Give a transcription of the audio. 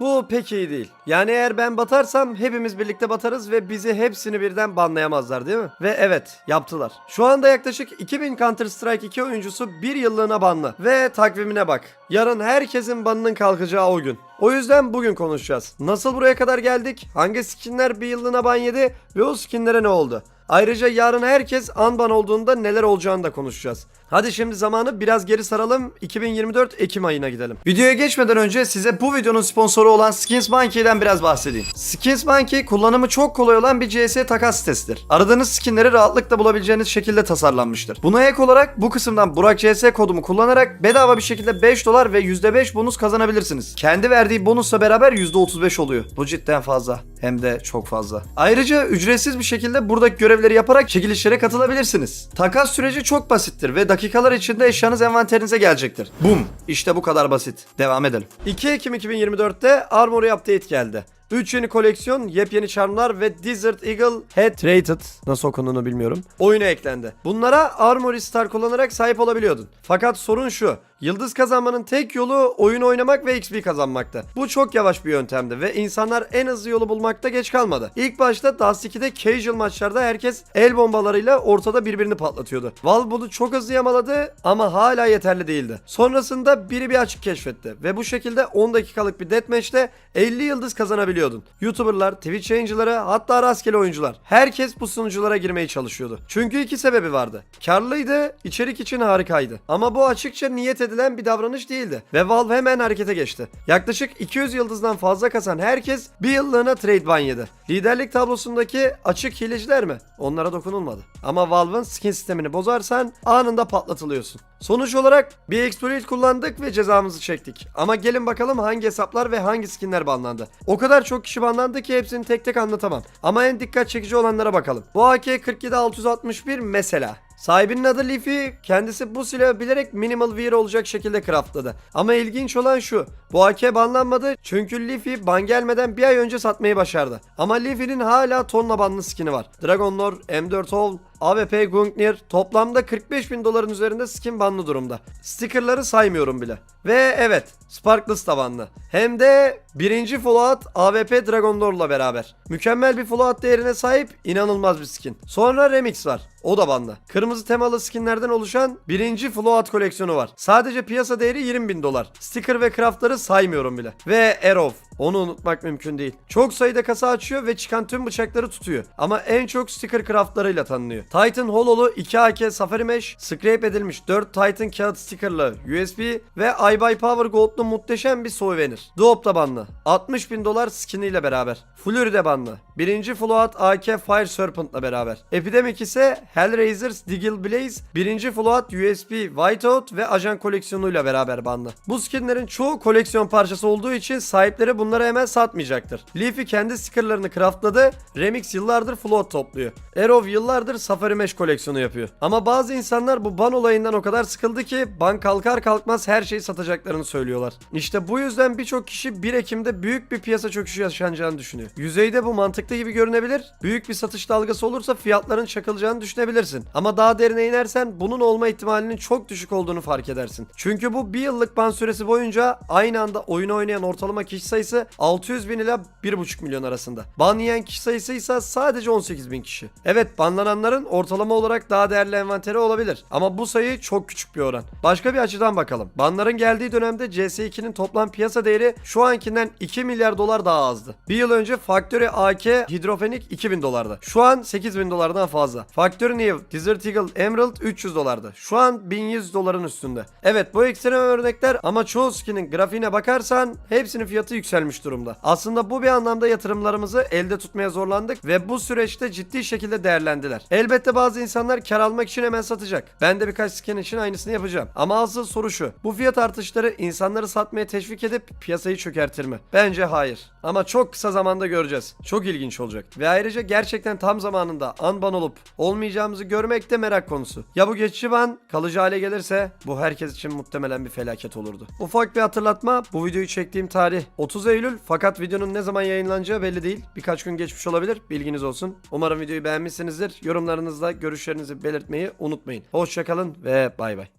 Bu pek iyi değil. Yani eğer ben batarsam hepimiz birlikte batarız ve bizi hepsini birden banlayamazlar değil mi? Ve evet yaptılar. Şu anda yaklaşık 2000 Counter Strike 2 oyuncusu bir yıllığına banlı. Ve takvimine bak. Yarın herkesin banının kalkacağı o gün. O yüzden bugün konuşacağız. Nasıl buraya kadar geldik? Hangi skinler bir yıllığına ban yedi? Ve o skinlere ne oldu? Ayrıca yarın herkes Anban olduğunda neler olacağını da konuşacağız. Hadi şimdi zamanı biraz geri saralım. 2024 Ekim ayına gidelim. Videoya geçmeden önce size bu videonun sponsoru olan Skins Monkey'den biraz bahsedeyim. Skins Monkey kullanımı çok kolay olan bir CS takas sitesidir. Aradığınız skinleri rahatlıkla bulabileceğiniz şekilde tasarlanmıştır. Buna ek olarak bu kısımdan Burak CS kodumu kullanarak bedava bir şekilde 5 dolar ve %5 bonus kazanabilirsiniz. Kendi verdiği bonusla beraber %35 oluyor. Bu cidden fazla. Hem de çok fazla. Ayrıca ücretsiz bir şekilde buradaki görevleri yaparak çekilişlere katılabilirsiniz. Takas süreci çok basittir ve dakikalar içinde eşyanız envanterinize gelecektir. Bum! İşte bu kadar basit. Devam edelim. 2 Ekim 2024'te Armory Update geldi. 3 yeni koleksiyon, yepyeni charmlar ve Desert Eagle Head Rated nasıl okunduğunu bilmiyorum. Oyuna eklendi. Bunlara Armory Star kullanarak sahip olabiliyordun. Fakat sorun şu. Yıldız kazanmanın tek yolu oyun oynamak ve XP kazanmakta. Bu çok yavaş bir yöntemdi ve insanlar en hızlı yolu bulmakta geç kalmadı. İlk başta Dust 2'de casual maçlarda herkes el bombalarıyla ortada birbirini patlatıyordu. Valve bunu çok hızlı yamaladı ama hala yeterli değildi. Sonrasında biri bir açık keşfetti ve bu şekilde 10 dakikalık bir deathmatch'te 50 yıldız kazanabiliyordun. YouTuber'lar, Twitch yayıncıları hatta rastgele oyuncular. Herkes bu sunuculara girmeye çalışıyordu. Çünkü iki sebebi vardı. Karlıydı, içerik için harikaydı. Ama bu açıkça niyet edilen bir davranış değildi. Ve Valve hemen harekete geçti. Yaklaşık 200 yıldızdan fazla kasan herkes bir yıllığına trade ban yedi. Liderlik tablosundaki açık hileciler mi? Onlara dokunulmadı. Ama Valve'ın skin sistemini bozarsan anında patlatılıyorsun. Sonuç olarak bir exploit kullandık ve cezamızı çektik. Ama gelin bakalım hangi hesaplar ve hangi skinler banlandı. O kadar çok kişi banlandı ki hepsini tek tek anlatamam. Ama en dikkat çekici olanlara bakalım. Bu AK-47-661 mesela. Sahibinin adı Leafy. Kendisi bu silahı bilerek minimal wear olacak şekilde craftladı. Ama ilginç olan şu. Bu AK banlanmadı çünkü Leafy ban gelmeden bir ay önce satmayı başardı. Ama Leafy'nin hala tonla banlı skin'i var. Dragon Lore, M4 Owl, AWP Gungnir toplamda 45 bin doların üzerinde skin banlı durumda. Stickerları saymıyorum bile. Ve evet Sparkless da banlı. Hem de birinci Fallout AWP Dragon Lore'la beraber. Mükemmel bir Fallout değerine sahip inanılmaz bir skin. Sonra Remix var. O da banlı. Kırmızı temalı skinlerden oluşan birinci Fallout koleksiyonu var. Sadece piyasa değeri 20 bin dolar. Sticker ve craftları saymıyorum bile. Ve Arrow. Onu unutmak mümkün değil. Çok sayıda kasa açıyor ve çıkan tüm bıçakları tutuyor. Ama en çok sticker craftlarıyla tanınıyor. Titan Holol'u 2 AK Safari Mesh, scrape edilmiş 4 Titan kağıt stickerlı USB ve iBuy Power Gold'lu muhteşem bir souvenir. Duop da banlı. 60 bin dolar skiniyle beraber. Flurry de banlı. Birinci Float AK Fire Serpent'la beraber. Epidemic ise Hellraiser's Diggle Blaze, birinci Float USB Whiteout ve ajan koleksiyonuyla beraber banlı. Bu skinlerin çoğu koleksiyon parçası olduğu için sahipleri bunları hemen satmayacaktır. Leafy kendi stickerlarını craftladı, Remix yıllardır float topluyor. Arrow yıllardır Safari Mesh koleksiyonu yapıyor. Ama bazı insanlar bu ban olayından o kadar sıkıldı ki ban kalkar kalkmaz her şeyi satacaklarını söylüyorlar. İşte bu yüzden birçok kişi 1 Ekim'de büyük bir piyasa çöküşü yaşanacağını düşünüyor. Yüzeyde bu mantıklı gibi görünebilir. Büyük bir satış dalgası olursa fiyatların çakılacağını düşünebilirsin. Ama daha derine inersen bunun olma ihtimalinin çok düşük olduğunu fark edersin. Çünkü bu bir yıllık ban süresi boyunca aynı anda oyun oynayan ortalama kişi sayısı 600 bin ile 1,5 milyon arasında. Ban yiyen kişi sayısı ise sadece 18 bin kişi. Evet banlananların ortalama olarak daha değerli envanteri olabilir. Ama bu sayı çok küçük bir oran. Başka bir açıdan bakalım. Banların geldiği dönemde CS2'nin toplam piyasa değeri şu ankinden 2 milyar dolar daha azdı. Bir yıl önce Factory AK Hydroponic 2000 dolardı. Şu an 8000 dolardan fazla. Factory New Desert Eagle Emerald 300 dolardı. Şu an 1100 doların üstünde. Evet bu ekstrem örnekler ama çoğu skinin grafiğine bakarsan hepsinin fiyatı yükselmiş durumda. Aslında bu bir anlamda yatırımlarımızı elde tutmaya zorlandık ve bu süreçte ciddi şekilde değerlendiler. Elbette bazı insanlar kar almak için hemen satacak. Ben de birkaç skin için aynısını yapacağım. Ama asıl soru şu. Bu fiyat artışları insanları satmaya teşvik edip piyasayı çökertir mi? Bence hayır. Ama çok kısa zamanda göreceğiz. Çok ilginç olacak. Ve ayrıca gerçekten tam zamanında anban olup olmayacağımızı görmek de merak konusu. Ya bu geçici ban kalıcı hale gelirse bu herkes için muhtemelen bir felaket olurdu. Ufak bir hatırlatma. Bu videoyu çektiğim tarih 30 Eylül fakat videonun ne zaman yayınlanacağı belli değil. Birkaç gün geçmiş olabilir. Bilginiz olsun. Umarım videoyu beğenmişsinizdir. Yorumlarınızda görüşlerinizi belirtmeyi unutmayın. Hoşçakalın ve bay bay.